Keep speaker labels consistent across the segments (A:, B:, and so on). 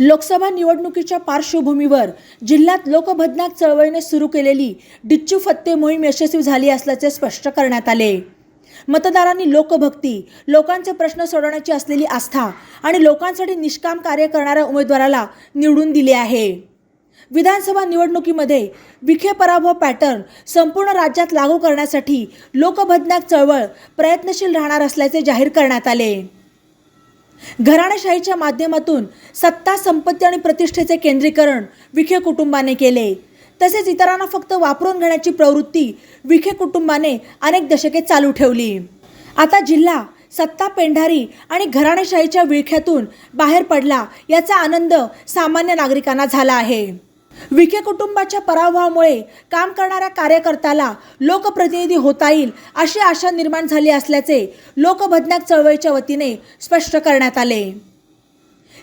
A: लोकसभा निवडणुकीच्या पार्श्वभूमीवर जिल्ह्यात लोकभजनाक चळवळीने सुरू केलेली डिच्चू फत्ते मोहीम यशस्वी झाली असल्याचे स्पष्ट करण्यात आले. मतदारांनी लोकभक्ती लोकांचे प्रश्न सोडवण्याची असलेली आस्था आणि लोकांसाठी निष्काम कार्य करणाऱ्या उमेदवाराला निवडून दिले आहे. विधानसभा निवडणुकीमध्ये विखे पराभव पॅटर्न संपूर्ण राज्यात लागू करण्यासाठी लोकभज्ञाक चळवळ प्रयत्नशील राहणार असल्याचे जाहीर करण्यात आले. घराणेशाहीच्या माध्यमातून सत्ता संपत्ती आणि प्रतिष्ठेचे केंद्रीकरण विखे कुटुंबाने केले. तसेच इतरांना फक्त वापरून घेण्याची प्रवृत्ती विखे कुटुंबाने अनेक दशके चालू ठेवली. आता जिल्हा सत्ता पेंढारी आणि घराणेशाहीच्या विळख्यातून बाहेर पडला याचा आनंद सामान्य नागरिकांना झाला आहे. विखे कुटुंबाच्या पराभवामुळे काम करणाऱ्या कार्यकर्त्याला लोकप्रतिनिधी होता येईल अशी आशा निर्माण झाली असल्याचे लोकभज्ञाक चळवळीच्या वतीने स्पष्ट करण्यात आले.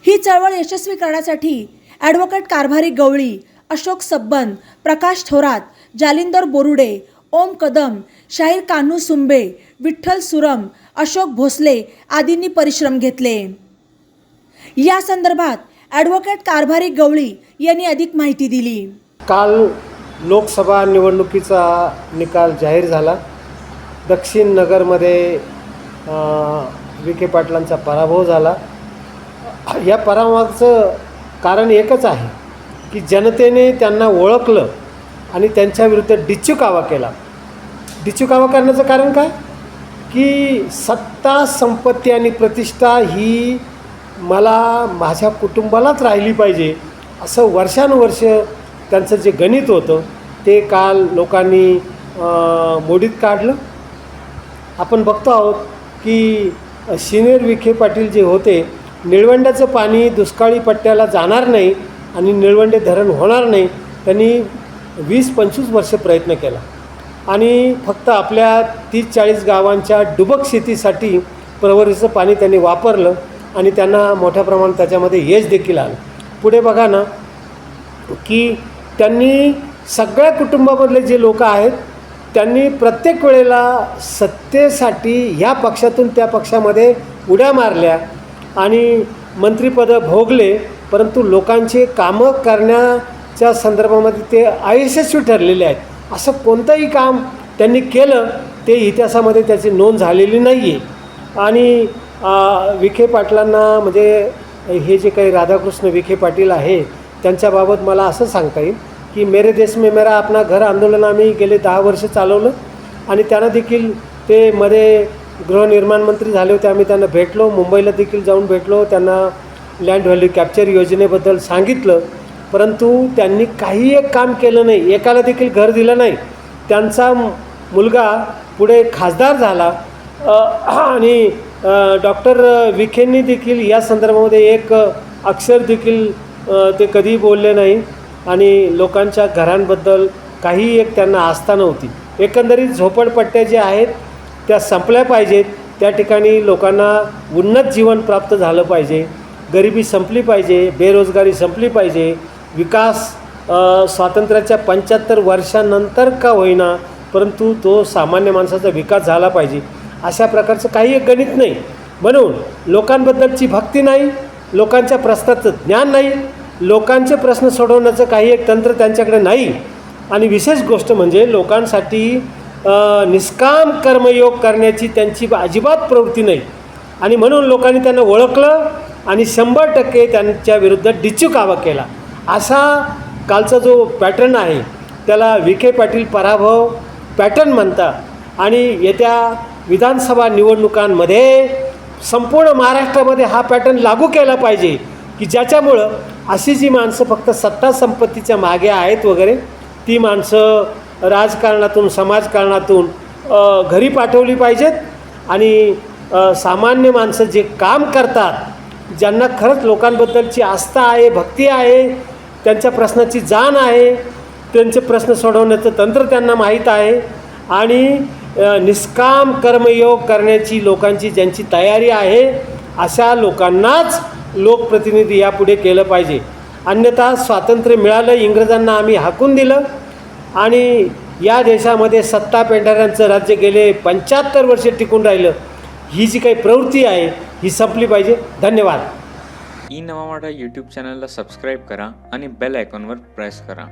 A: ही चळवळ यशस्वी करण्यासाठी ॲडव्होकेट कारभारी गवळी अशोक सब्बन प्रकाश थोरात जालिंदर बोरुडे ओम कदम शाहीर कान्हू सुंबे विठ्ठल सुरम अशोक भोसले आदींनी परिश्रम घेतले. या संदर्भात ॲडव्होकेट कारभारी गवळी यांनी अधिक माहिती दिली.
B: काल लोकसभा निवडणुकीचा निकाल जाहीर झाला. दक्षिण नगरमध्ये विखे पाटलांचा पराभव झाला. या पराभवाचं कारण एकच आहे की जनतेने त्यांना ओळखलं आणि त्यांच्याविरुद्ध डिच्चू कावा केला. डिच्चू कावा करण्याचं कारण काय? की सत्ता संपत्ती आणि प्रतिष्ठा ही मला माझ्या कुटुंबालाच राहिली पाहिजे. असं वर्षानुवर्ष त्यांचं जे गणित होतं ते काल लोकांनी मोडीत काढलं. आपण बघतो आहोत की सिनियर विखे पाटील जे होते निळवंड्याचं पाणी दुष्काळी पट्ट्याला जाणार नाही आणि निळवंडे धरण होणार नाही त्यांनी वीस पंचवीस वर्ष प्रयत्न केला. आणि फक्त आपल्या तीस चाळीस गावांच्या डुबक शेतीसाठी प्रवरीचं पाणी त्यांनी वापरलं. आणि त्यांना मोठ्या प्रमाणात त्याच्यामध्ये यश देखील आलं. पुढे बघा ना की त्यांनी सगळ्या कुटुंबामधले जे लोक आहेत त्यांनी प्रत्येक वेळेला सत्तेसाठी ह्या पक्षातून त्या पक्षामध्ये उड्या मारल्या आणि मंत्रिपदं भोगले परंतु लोकांचे कामं करण्याच्या संदर्भामध्ये ते अयशस्वी ठरलेले आहेत. असं कोणतंही काम त्यांनी केलं ते इतिहासामध्ये त्याची नोंद झालेली नाही आहे आणि विखे पाटलांना म्हणजे हे जे काही राधाकृष्ण विखे पाटील आहे त्यांच्याबाबत मला असं सांगता येईल की मेरे देश में मेरा अपना घर आंदोलन आम्ही गेले दहा वर्ष चालवलं आणि त्यांना देखील ते मध्ये गृहनिर्माण मंत्री झाले होते आम्ही त्यांना भेटलो मुंबईला देखील जाऊन भेटलो त्यांना लँड व्हॅल्यू कॅप्चर योजनेबद्दल सांगितलं. परंतु त्यांनी काही एक काम केलं नाही एकाला देखील घर दिलं नाही. त्यांचा मुलगा पुढे खासदार झाला. आणि डॉक्टर विखेंनी देखील या संदर्भामध्ये एक अक्षर देखील ते कधी बोलले नाही आणि लोकांच्या घरांबद्दल काही एक त्यांना आस्था नव्हती. एकंदरीत झोपडपट्ट्या ज्या आहेत त्या संपल्या पाहिजेत. त्या ठिकाणी लोकांना उन्नत जीवन प्राप्त झालं पाहिजे. गरिबी संपली पाहिजे बेरोजगारी संपली पाहिजे. विकास स्वातंत्र्याच्या पंच्याहत्तर वर्षानंतर का होईना परंतु तो सामान्य माणसाचा विकास झाला पाहिजे. अशा प्रकारचं काही एक गणित नाही. म्हणून लोकांबद्दलची भक्ती नाही लोकांच्या प्रश्नाचं ज्ञान नाही लोकांचे प्रश्न सोडवण्याचं काही एक तंत्र त्यांच्याकडे नाही. आणि विशेष गोष्ट म्हणजे लोकांसाठी निष्काम कर्मयोग करण्याची त्यांची अजिबात प्रवृत्ती नाही. आणि म्हणून लोकांनी त्यांना ओळखलं आणि शंभर टक्के त्यांच्या विरुद्ध डिच्चू कावा केला. असा कालचा जो पॅटर्न आहे त्याला विखे पाटील पराभव पॅटर्न म्हणतात. आणि येत्या विधानसभा निवडणुकांमध्ये संपूर्ण महाराष्ट्रामध्ये हा पॅटर्न लागू केला पाहिजे की ज्याच्यामुळं अशी जी माणसं फक्त सत्ता संपत्तीच्या मागे आहेत वगैरे ती माणसं राजकारणातून समाजकारणातून घरी पाठवली पाहिजेत. आणि सामान्य माणसं जे काम करतात ज्यांना खरंच लोकांबद्दलची आस्था आहे भक्ती आहे त्यांच्या प्रश्नाची जाण आहे त्यांचे प्रश्न सोडवण्याचं तंत्र त्यांना माहीत आहे. आणि निष्काम कर्मयोग करण्याची लोकांची ज्यांची तयारी आहे अशा लोकांनाच लोकप्रतिनिधी यापुढे केलं पाहिजे. अन्यथा स्वातंत्र्य मिळालं इंग्रजांना आम्ही हाकून दिलं आणि या देशामध्ये सत्ता पेंढाऱ्यांचं राज्य गेले पंच्याहत्तर वर्ष टिकून राहिलं ही जी काही प्रवृत्ती आहे ही संपली पाहिजे. धन्यवाद.
C: ई नवा मराठा यूट्यूब चॅनलला सबस्क्राईब करा आणि बेल आयकॉनवर प्रेस करा.